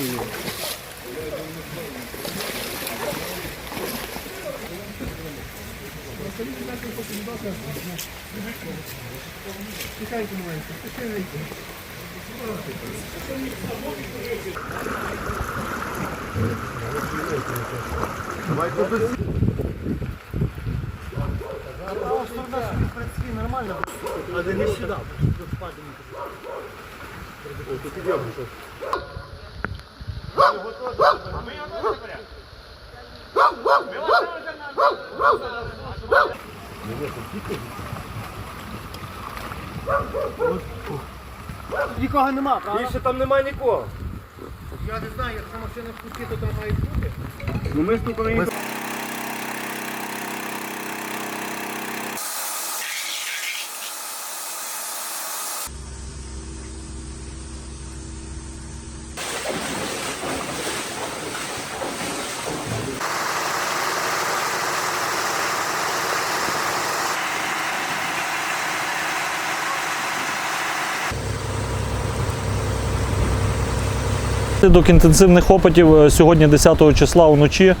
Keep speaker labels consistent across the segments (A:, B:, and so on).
A: працює. Тихайку маленько, тихайку.
B: Давай подожди. Потому что у нас в принципе нормально. Надо не сюда. Тут падаем. Тут я пришел. Нікого нема, правда?
C: Більше там немає нікого.
A: Я не знаю, якщо машина в куті, то там має бути.
C: Ну ми ж тут повинні.
D: До інтенсивних опитів е, сьогодні 10 числа вночі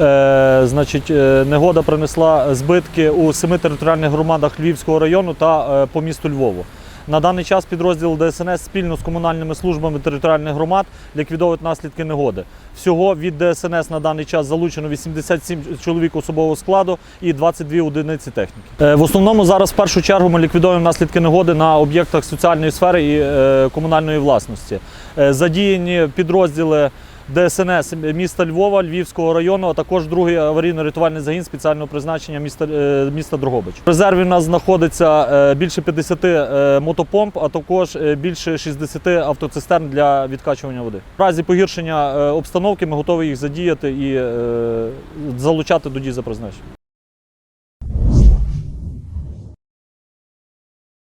D: е, значить, е, негода принесла збитки у семи територіальних громадах Львівського району та по місту Львову. На даний час підрозділ ДСНС спільно з комунальними службами територіальних громад ліквідовують наслідки негоди. Всього від ДСНС на даний час залучено 87 чоловік особового складу і 22 одиниці техніки. Е, В основному зараз в першу чергу ми ліквідуємо наслідки негоди на об'єктах соціальної сфери і е, комунальної власності. Е, Задіяні підрозділи ДСНС міста Львова, Львівського району, а також другий аварійно-рятувальний загін спеціального призначення міста, е, міста Дрогобич. В резерві у нас знаходиться е, більше 50 е, мотопомп, а також більше 60 автоцистерн для відкачування води. В разі погіршення обстановки ми готові їх задіяти і залучати до дій за призначенням.